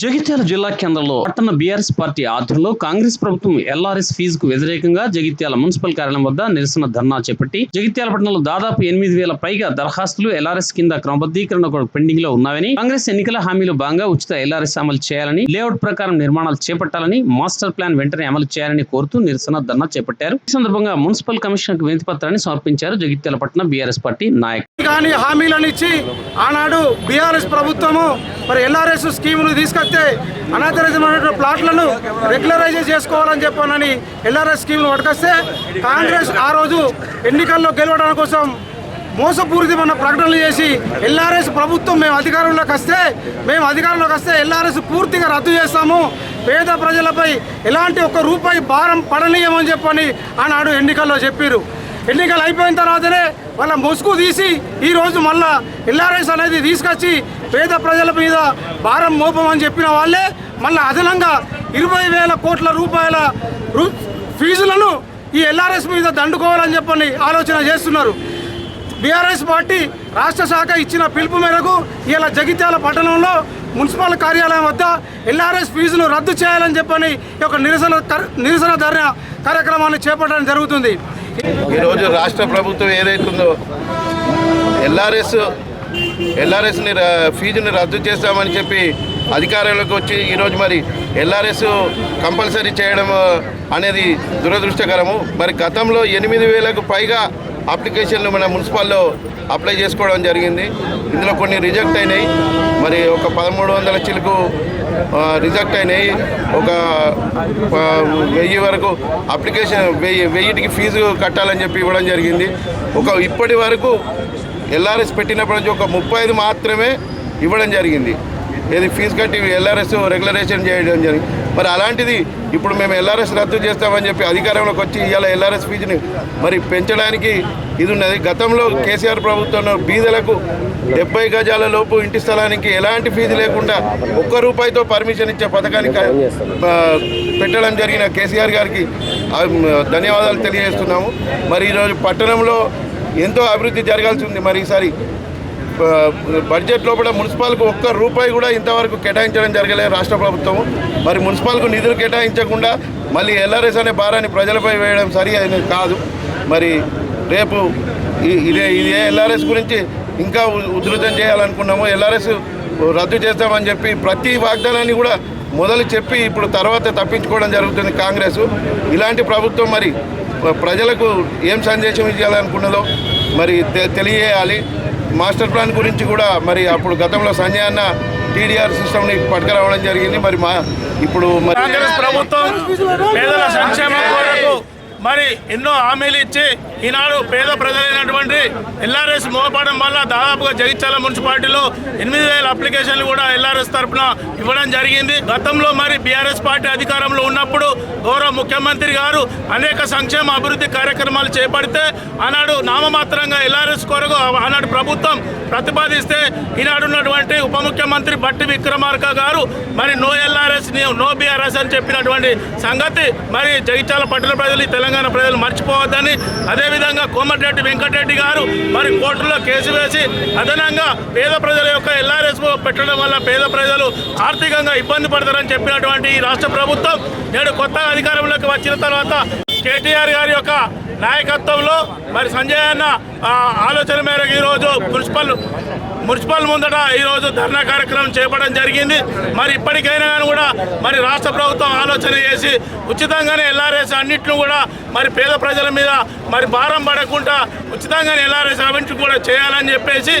జగిత్యాల జిల్లా కేంద్రంలో పట్టణ బీఆర్ఎస్ పార్టీ ఆధ్వర్యంలో కాంగ్రెస్ ప్రభుత్వం ఎల్ఆర్ఎస్ ఫీజుకు వ్యతిరేకంగా జగిత్యాల మున్సిపల్ కార్యాలయం వద్ద నిరసన ధర్నా చేపట్టి జగిత్యాల పట్టణంలో దాదాపు ఎనిమిది వేల పైగా దరఖాస్తులు ఎల్ఆర్ఎస్ కింద క్రమబద్ధీకరణ పెండింగ్లో ఉన్నాయని కాంగ్రెస్ ఎన్నికల హామీలో భాగంగా ఉచిత ఎల్ఆర్ఎస్ అమలు చేయాలని లేఅవుట్ ప్రకారం నిర్మాణాలు చేపట్టాలని మాస్టర్ ప్లాన్ వెంటనే అమలు చేయాలని కోరుతూ నిరసన ధర్నా చేపట్టారు. ఈ సందర్భంగా మున్సిపల్ కమిషనర్ వినతి పత్రాన్ని సమర్పించారు జగిత్యాల పట్టణ బీఆర్ఎస్ పార్టీ నాయకులు. కానీ హామీలను ఇచ్చి ఆనాడు బీఆర్ఎస్ ప్రభుత్వము మరి ఎల్ఆర్ఎస్ స్కీములు తీసుకొస్తే అనాథరైజమైన ప్లాట్లను రెగ్యులరైజ్ చేసుకోవాలని చెప్పానని ఎల్ఆర్ఎస్ స్కీమ్ను పట్టుకొస్తే కాంగ్రెస్ ఆ రోజు ఎన్నికల్లో గెలవడం కోసం మోసపూరితమైన ప్రకటనలు చేసి ఎల్ఆర్ఎస్ ప్రభుత్వం మేము అధికారంలోకి వస్తే మేము అధికారంలోకి వస్తే ఎల్ఆర్ఎస్ పూర్తిగా రద్దు చేస్తాము. పేద ప్రజలపై ఎలాంటి ఒక్క రూపాయి భారం పడనీయమని చెప్పని ఆనాడు ఎన్నికల్లో చెప్పారు ఎన్నికలు అయిపోయిన తర్వాతనే వాళ్ళ ముసుగు తీసి ఈరోజు మళ్ళా ఎల్ఆర్ఎస్ అనేది తీసుకొచ్చి పేద ప్రజల మీద భారం మోపమని చెప్పిన వాళ్ళే మళ్ళీ అదనంగా ఇరవై వేల కోట్ల రూపాయల ఫీజులను ఈ ఎల్ఆర్ఎస్ మీద దండుకోవాలని చెప్పని ఆలోచన చేస్తున్నారు. బీఆర్ఎస్ పార్టీ రాష్ట్ర శాఖ ఇచ్చిన పిలుపు మేరకు ఇలా జగిత్యాల పట్టణంలో మున్సిపల్ కార్యాలయం వద్ద ఎల్ఆర్ఎస్ ఫీజును రద్దు చేయాలని చెప్పని ఒక నిరసన నిరసన ధర్నా కార్యక్రమాన్ని చేపట్టడం జరుగుతుంది. ఈరోజు రాష్ట్ర ప్రభుత్వం ఏదైతుందో ఎల్ఆర్ఎస్ ఎల్ఆర్ఎస్ని ఫీజుని రద్దు చేస్తామని చెప్పి అధికారంలోకి వచ్చి ఈరోజు మరి ఎల్ఆర్ఎస్ కంపల్సరీ చేయడం అనేది దురదృష్టకరము. మరి గతంలో ఎనిమిది వేలకు పైగా అప్లికేషన్లు మన మున్సిపాల్లో అప్లై చేసుకోవడం జరిగింది. ఇందులో కొన్ని రిజెక్ట్ అయినాయి. మరి ఒక పదమూడు వందల చిలుకు రిజెక్ట్ అయినాయి. ఒక వెయ్యి వరకు అప్లికేషన్ వెయ్యి వెయ్యిటికి ఫీజు కట్టాలని చెప్పి ఇవ్వడం జరిగింది. ఒక ఇప్పటి వరకు ఎల్ఆర్ఎస్ పెట్టినప్పటి నుంచి ఒక ముప్పై ఐదు మాత్రమే ఇవ్వడం జరిగింది. ఏది ఫీజు కట్టి ఎల్ఆర్ఎస్ రెగ్యులరేషన్ చేయడం జరిగింది. మరి అలాంటిది ఇప్పుడు మేము ఎల్ఆర్ఎస్ రద్దు చేస్తామని చెప్పి అధికారంలోకి వచ్చి ఇవాళ ఎల్ఆర్ఎస్ ఫీజుని మరి పెంచడానికి ఇది ఉన్నది. గతంలో కేసీఆర్ ప్రభుత్వంలో బీదలకు డెబ్బై గజాల లోపు ఇంటి స్థలానికి ఎలాంటి ఫీజు లేకుండా ఒక్క రూపాయితో పర్మిషన్ ఇచ్చే పథకానికి పెట్టడం జరిగిన కేసీఆర్ గారికి ధన్యవాదాలు తెలియజేస్తున్నాము. మరి ఈరోజు పట్టణంలో ఎంతో అభివృద్ధి జరగాల్సి ఉంది. మరి ఈసారి బడ్జెట్ లోపల మున్సిపాల్కు ఒక్క రూపాయి కూడా ఇంతవరకు కేటాయించడం జరగలేదు రాష్ట్ర ప్రభుత్వం. మరి మున్సిపాల్కు నిధులు కేటాయించకుండా మళ్ళీ ఎల్ఆర్ఎస్ అనే భారాన్ని ప్రజలపై వేయడం సరి అయినది కాదు. మరి రేపు ఇదే ఇదే ఎల్ఆర్ఎస్ గురించి ఇంకా ఉ- ఉధృతం చేయాలనుకున్నాము. ఎల్ఆర్ఎస్ రద్దు చేస్తామని చెప్పి ప్రతి వాగ్దానాన్ని కూడా మొదలు చెప్పి ఇప్పుడు తర్వాత తప్పించుకోవడం జరుగుతుంది కాంగ్రెస్. ఇలాంటి ప్రభుత్వం మరి ప్రజలకు ఏం సందేశం ఇవ్వాలనుకున్నదో మరి తె- తెలియజేయాలి. మాస్టర్ ప్లాన్ గురించి కూడా మరి అప్పుడు గతంలో సంజయ్ అన్న టీడీఆర్ సిస్టమ్ని పట్టుకురావడం జరిగింది. మరి మా ఇప్పుడు మరి కాంగ్రెస్ ప్రభుత్వం పేదల సంక్షేమం మరి ఎన్నో హామీలు ఇచ్చి ఈనాడు పేద ప్రజలైనటువంటి ఎల్ఆర్ఎస్ మోపడం వల్ల దాదాపుగా జగిత్యాల మున్సిపాలిటీలో ఎనిమిది వేల అప్లికేషన్లు కూడా ఎల్ఆర్ఎస్ తరఫున ఇవ్వడం జరిగింది. గతంలో మరి బీఆర్ఎస్ పార్టీ అధికారంలో ఉన్నప్పుడు గౌరవ ముఖ్యమంత్రి గారు అనేక సంక్షేమ అభివృద్ధి కార్యక్రమాలు చేపడితే ఆనాడు నామమాత్రంగా ఎల్ఆర్ఎస్ కొరకు ఆనాడు ప్రభుత్వం ప్రతిపాదిస్తే ఈనాడు ఉన్నటువంటి ఉప ముఖ్యమంత్రి బట్టి విక్రమార్క గారు మరి నో ఎల్ఆర్ఎస్ నో బీఆర్ఎస్ అని చెప్పినటువంటి సంగతి మరి జగిత్యాల పట్టణ ప్రజలు తెలంగాణ తెలంగాణ ప్రజలు మర్చిపోవద్దని అదేవిధంగా కోమటిరెడ్డి వెంకటరెడ్డి గారు మరి కోర్టులో కేసు వేసి అదనంగా పేద ప్రజల యొక్క ఎల్ఆర్ఎస్ పెట్టడం వల్ల పేద ప్రజలు ఆర్థికంగా ఇబ్బంది పడతారని చెప్పినటువంటి ఈ రాష్ట్ర ప్రభుత్వం నేడు కొత్త అధికారంలోకి వచ్చిన తర్వాత కేటీఆర్ గారి యొక్క నాయకత్వంలో మరి సంజయ్ అన్న ఆలోచన మేరకు ఈరోజు మున్సిపల్ మున్సిపల్ ముందట ఈరోజు ధర్నా కార్యక్రమం చేపట్టడం జరిగింది. మరి ఇప్పటికైనా కానీ కూడా మరి రాష్ట్ర ప్రభుత్వం ఆలోచన చేసి ఉచితంగానే ఎల్ఆర్ఎస్ అన్నింటిని కూడా మరి పేద ప్రజల మీద మరి భారం పడకుండా ఉచితంగానే ఎల్ఆర్ఎస్ అన్నింటిని కూడా చేయాలని చెప్పేసి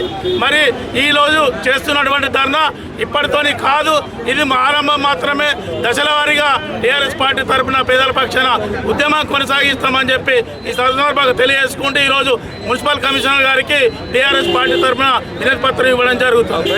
మరి ఈరోజు చేస్తున్నటువంటి ధర్నా ఇప్పటితోని కాదు. ఇది మా ఆరంభం మాత్రమే. దశల వారీగా టీఆర్ఎస్ పార్టీ తరఫున పేదల పక్షాన ఉద్యమం కొనసాగిస్తామని చెప్పి ఈ సందర్భంగా తెలియజేసుకుంటూ ఈరోజు మున్సిపల్ కమిషనర్ గారికి టీఆర్ఎస్ పార్టీ తరఫున వినతి పత్రం ఇవ్వడం జరుగుతుంది.